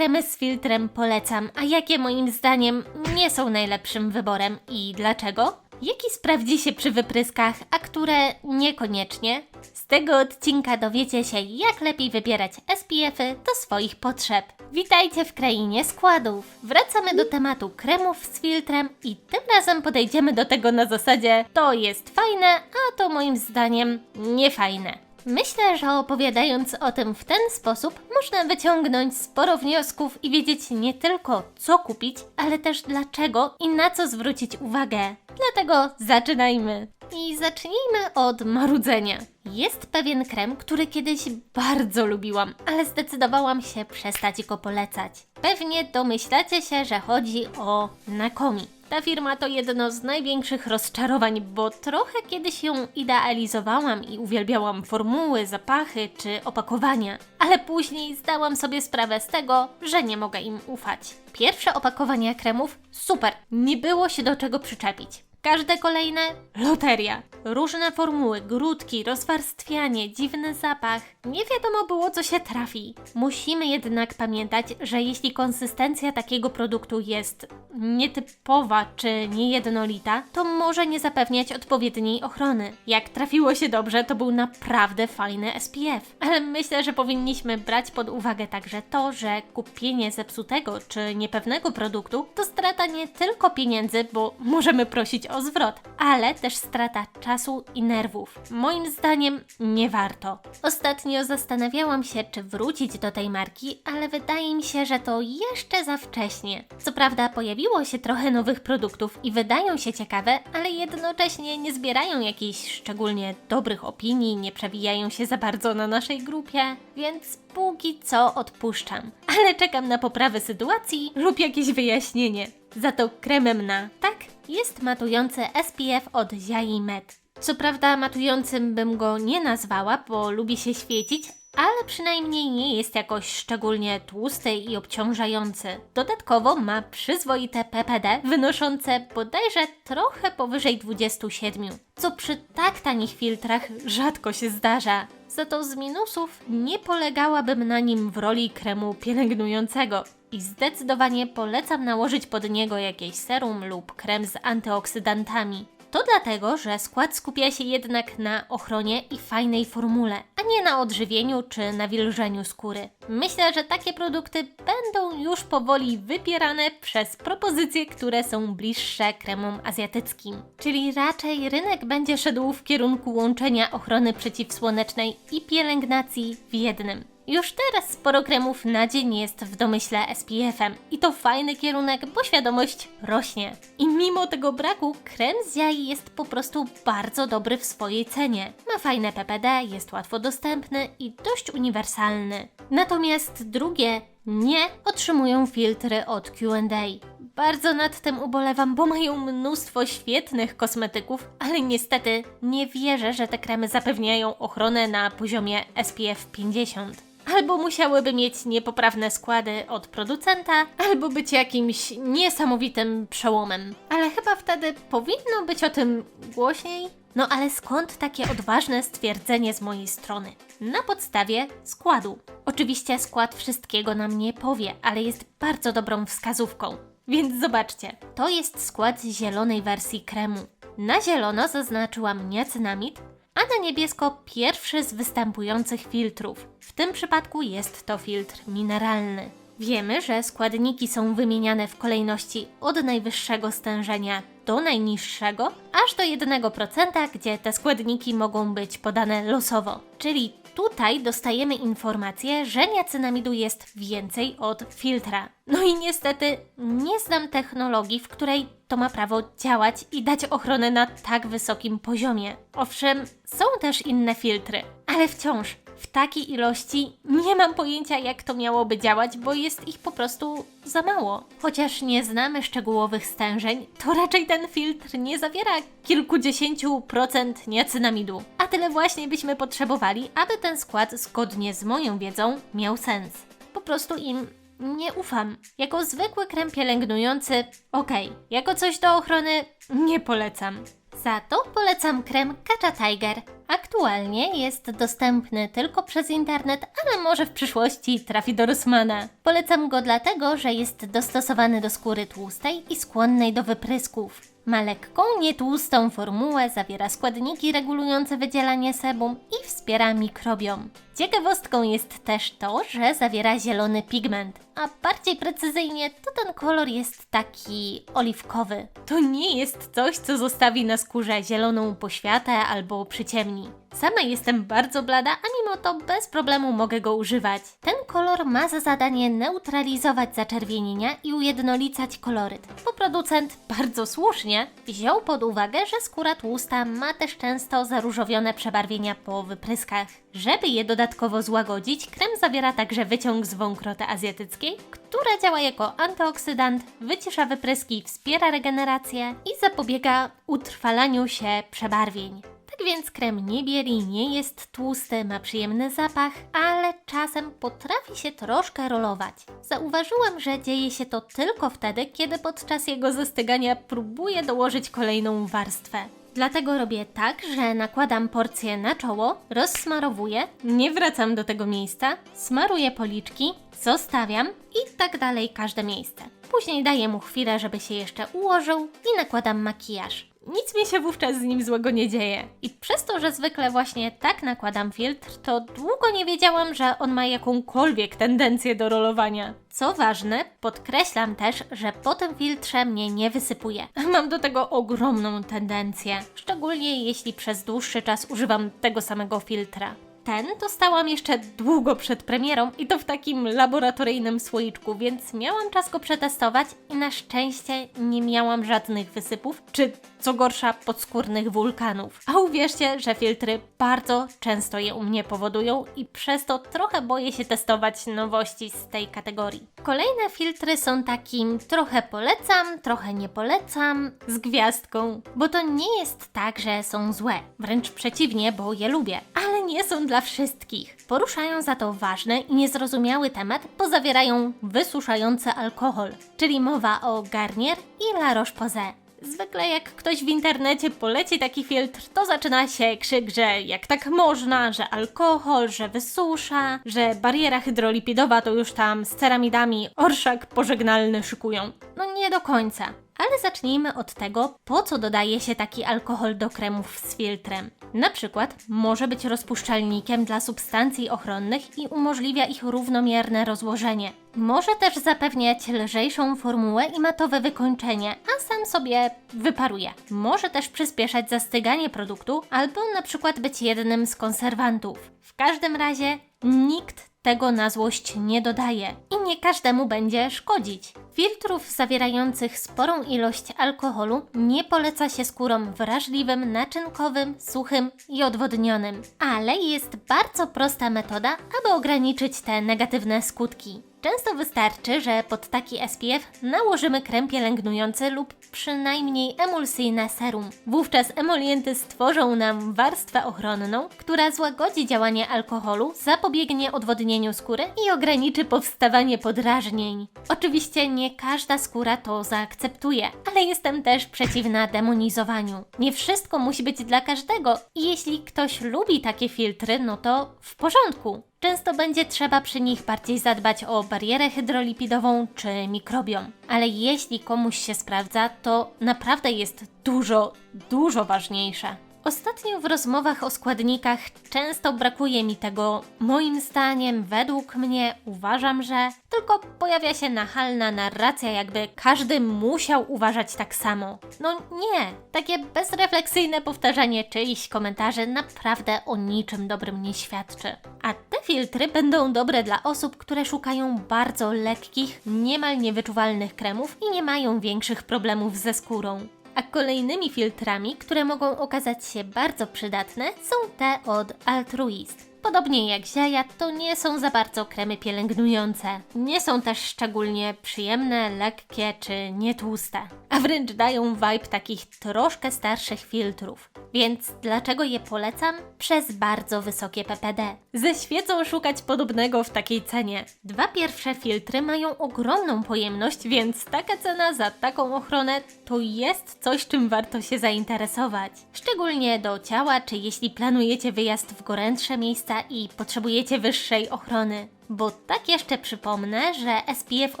kremy z filtrem polecam, a jakie moim zdaniem nie są najlepszym wyborem i dlaczego? Jaki sprawdzi się przy wypryskach, a które niekoniecznie? Z tego odcinka dowiecie się, jak lepiej wybierać SPF-y do swoich potrzeb. Witajcie w krainie składów. Wracamy do tematu kremów z filtrem i tym razem podejdziemy do tego na zasadzie to jest fajne, a to moim zdaniem niefajne. Myślę, że opowiadając o tym w ten sposób, można wyciągnąć sporo wniosków i wiedzieć nie tylko co kupić, ale też dlaczego i na co zwrócić uwagę. Dlatego zaczynajmy. I zacznijmy od marudzenia. Jest pewien krem, który kiedyś bardzo lubiłam, ale zdecydowałam się przestać go polecać. Pewnie domyślacie się, że chodzi o Nakomi. Ta firma to jedno z największych rozczarowań, bo trochę kiedyś ją idealizowałam i uwielbiałam formuły, zapachy czy opakowania, ale później zdałam sobie sprawę z tego, że nie mogę im ufać. Pierwsze opakowania kremów super, nie było się do czego przyczepić. Każde kolejne loteria. Różne formuły, grudki, rozwarstwianie, dziwny zapach. Nie wiadomo było, co się trafi. Musimy jednak pamiętać, że jeśli konsystencja takiego produktu jest nietypowa czy niejednolita, to może nie zapewniać odpowiedniej ochrony. Jak trafiło się dobrze, to był naprawdę fajny SPF. Ale myślę, że powinniśmy brać pod uwagę także to, że kupienie zepsutego czy niepewnego produktu to strata nie tylko pieniędzy, bo możemy prosić o zwrot, ale też strata czasu i nerwów. Moim zdaniem nie warto. Ostatnio zastanawiałam się, czy wrócić do tej marki, ale wydaje mi się, że to jeszcze za wcześnie. Co prawda pojawiło się trochę nowych produktów i wydają się ciekawe, ale jednocześnie nie zbierają jakichś szczególnie dobrych opinii, nie przewijają się za bardzo na naszej grupie, więc póki co odpuszczam. Ale czekam na poprawę sytuacji lub jakieś wyjaśnienie. Za to kremem na tak jest matujący SPF od Ziai Med. Co prawda matującym bym go nie nazwała, bo lubi się świecić, ale przynajmniej nie jest jakoś szczególnie tłusty i obciążający. Dodatkowo ma przyzwoite PPD wynoszące bodajże trochę powyżej 27, co przy tak tanich filtrach rzadko się zdarza. Za to z minusów nie polegałabym na nim w roli kremu pielęgnującego i zdecydowanie polecam nałożyć pod niego jakieś serum lub krem z antyoksydantami. To dlatego, że skład skupia się jednak na ochronie i fajnej formule, a nie na odżywieniu czy nawilżeniu skóry. Myślę, że takie produkty będą już powoli wypierane przez propozycje, które są bliższe kremom azjatyckim. Czyli raczej rynek będzie szedł w kierunku łączenia ochrony przeciwsłonecznej i pielęgnacji w jednym. Już teraz sporo kremów na dzień jest w domyśle SPF-em i to fajny kierunek, bo świadomość rośnie. I mimo tego braku, krem z jaj jest po prostu bardzo dobry w swojej cenie. Ma fajne PPD, jest łatwo dostępny i dość uniwersalny. Natomiast drugie nie otrzymują filtry od Q&A. Bardzo nad tym ubolewam, bo mają mnóstwo świetnych kosmetyków, ale niestety nie wierzę, że te kremy zapewniają ochronę na poziomie SPF 50 albo musiałyby mieć niepoprawne składy od producenta, albo być jakimś niesamowitym przełomem. Ale chyba wtedy powinno być o tym głośniej. No ale skąd takie odważne stwierdzenie z mojej strony? Na podstawie składu. Oczywiście skład wszystkiego nam nie powie, ale jest bardzo dobrą wskazówką. Więc zobaczcie, to jest skład zielonej wersji kremu. Na zielono zaznaczyłam niacinamid, a na niebiesko pierwszy z występujących filtrów. W tym przypadku jest to filtr mineralny. Wiemy, że składniki są wymieniane w kolejności od najwyższego stężenia do najniższego, aż do 1%, gdzie te składniki mogą być podane losowo. Czyli tutaj dostajemy informację, że niacinamidu jest więcej od filtra. No i niestety nie znam technologii, w której to ma prawo działać i dać ochronę na tak wysokim poziomie. Owszem, są też inne filtry, ale wciąż w takiej ilości nie mam pojęcia, jak to miałoby działać, bo jest ich po prostu za mało. Chociaż nie znamy szczegółowych stężeń, to raczej ten filtr nie zawiera kilkudziesięciu procent niacynamidu. A tyle właśnie byśmy potrzebowali, aby ten skład zgodnie z moją wiedzą miał sens. Po prostu im nie ufam. Jako zwykły krem pielęgnujący, okej. Jako coś do ochrony, nie polecam. Za to polecam krem Kacha Tiger. Aktualnie jest dostępny tylko przez internet, ale może w przyszłości trafi do Rossmana. Polecam go dlatego, że jest dostosowany do skóry tłustej i skłonnej do wyprysków. Ma lekką, nietłustą formułę, zawiera składniki regulujące wydzielanie sebum i wspiera mikrobiom. Ciekawostką jest też to, że zawiera zielony pigment, a bardziej precyzyjnie to ten kolor jest taki oliwkowy. To nie jest coś, co zostawi na skórze zieloną poświatę albo przyciemni. Sama jestem bardzo blada, a mimo to bez problemu mogę go używać. Ten kolor ma za zadanie neutralizować zaczerwienienia i ujednolicać koloryt, bo producent bardzo słusznie wziął pod uwagę, że skóra tłusta ma też często zaróżowione przebarwienia po wypryskach. Żeby je dodatkowo złagodzić, krem zawiera także wyciąg z wąkroty azjatyckiej, która działa jako antyoksydant, wycisza wypryski, wspiera regenerację i zapobiega utrwalaniu się przebarwień. Tak więc krem nie bieli, nie jest tłusty, ma przyjemny zapach, ale czasem potrafi się troszkę rolować. Zauważyłam, że dzieje się to tylko wtedy, kiedy podczas jego zastygania próbuję dołożyć kolejną warstwę. Dlatego robię tak, że nakładam porcję na czoło, rozsmarowuję, nie wracam do tego miejsca, smaruję policzki, zostawiam i tak dalej każde miejsce. Później daję mu chwilę, żeby się jeszcze ułożył i nakładam makijaż. Nic mi się wówczas z nim złego nie dzieje. I przez to, że zwykle właśnie tak nakładam filtr, to długo nie wiedziałam, że on ma jakąkolwiek tendencję do rolowania. Co ważne, podkreślam też, że po tym filtrze mnie nie wysypuje. Mam do tego ogromną tendencję, szczególnie jeśli przez dłuższy czas używam tego samego filtra. Ten dostałam jeszcze długo przed premierą i to w takim laboratoryjnym słoiczku, więc miałam czas go przetestować i na szczęście nie miałam żadnych wysypów, czy co gorsza podskórnych wulkanów. A uwierzcie, że filtry bardzo często je u mnie powodują i przez to trochę boję się testować nowości z tej kategorii. Kolejne filtry są takim trochę polecam, trochę nie polecam, z gwiazdką, bo to nie jest tak, że są złe. Wręcz przeciwnie, bo je lubię, ale nie są dla wszystkich. Poruszają za to ważny i niezrozumiały temat, bo zawierają wysuszający alkohol, czyli mowa o Garnier i La Roche-Posay. Zwykle jak ktoś w internecie poleci taki filtr, to zaczyna się krzyk, że jak tak można, że alkohol, że wysusza, że bariera hydrolipidowa to już tam z ceramidami orszak pożegnalny szykują. No nie do końca. Ale zacznijmy od tego, po co dodaje się taki alkohol do kremów z filtrem. Na przykład może być rozpuszczalnikiem dla substancji ochronnych i umożliwia ich równomierne rozłożenie. Może też zapewniać lżejszą formułę i matowe wykończenie, a sam sobie wyparuje. Może też przyspieszać zastyganie produktu albo na przykład być jednym z konserwantów. W każdym razie nikt tego na złość nie dodaje i nie każdemu będzie szkodzić. Filtrów zawierających sporą ilość alkoholu nie poleca się skórom wrażliwym, naczynkowym, suchym i odwodnionym, ale jest bardzo prosta metoda, aby ograniczyć te negatywne skutki. Często wystarczy, że pod taki SPF nałożymy krem pielęgnujący lub przynajmniej emulsyjne serum. Wówczas emolienty stworzą nam warstwę ochronną, która złagodzi działanie alkoholu, zapobiegnie odwodnieniu skóry i ograniczy powstawanie podrażnień. Oczywiście nie każda skóra to zaakceptuje, ale jestem też przeciwna demonizowaniu. Nie wszystko musi być dla każdego i jeśli ktoś lubi takie filtry, no to w porządku. Często będzie trzeba przy nich bardziej zadbać o barierę hydrolipidową czy mikrobiom. Ale jeśli komuś się sprawdza, to naprawdę jest dużo, dużo ważniejsze. Ostatnio w rozmowach o składnikach często brakuje mi tego, moim zdaniem, według mnie, uważam, że tylko pojawia się nachalna narracja, jakby każdy musiał uważać tak samo. No nie, takie bezrefleksyjne powtarzanie czyichś komentarzy naprawdę o niczym dobrym nie świadczy. A filtry będą dobre dla osób, które szukają bardzo lekkich, niemal niewyczuwalnych kremów i nie mają większych problemów ze skórą. A kolejnymi filtrami, które mogą okazać się bardzo przydatne, są te od Altruist. Podobnie jak ziaja, to nie są za bardzo kremy pielęgnujące. Nie są też szczególnie przyjemne, lekkie czy nietłuste. A wręcz dają vibe takich troszkę starszych filtrów. Więc dlaczego je polecam? Przez bardzo wysokie PPD. Ze świecą szukać podobnego w takiej cenie. Dwa pierwsze filtry mają ogromną pojemność, więc taka cena za taką ochronę to jest coś, czym warto się zainteresować. Szczególnie do ciała, czy jeśli planujecie wyjazd w gorętsze miejsca i potrzebujecie wyższej ochrony. Bo tak jeszcze przypomnę, że SPF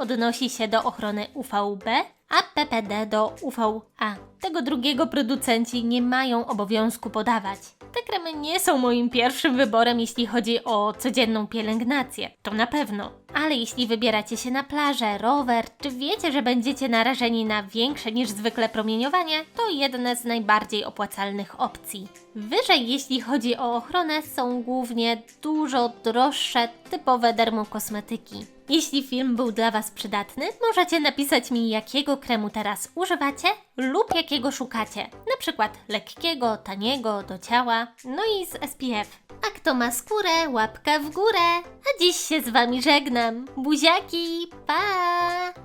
odnosi się do ochrony UVB, a PPD do UVA. Tego drugiego producenci nie mają obowiązku podawać. Te kremy nie są moim pierwszym wyborem, jeśli chodzi o codzienną pielęgnację. To na pewno. Ale jeśli wybieracie się na plażę, rower, czy wiecie, że będziecie narażeni na większe niż zwykle promieniowanie, to jedne z najbardziej opłacalnych opcji. Wyżej, jeśli chodzi o ochronę, są głównie dużo droższe, typowe dermokosmetyki. Jeśli film był dla Was przydatny, możecie napisać mi, jakiego kremu teraz używacie lub jakiego szukacie. Na przykład lekkiego, taniego, do ciała, no i z SPF. A kto ma skórę, łapka w górę. A dziś się z Wami żegnam. Buziaki, pa!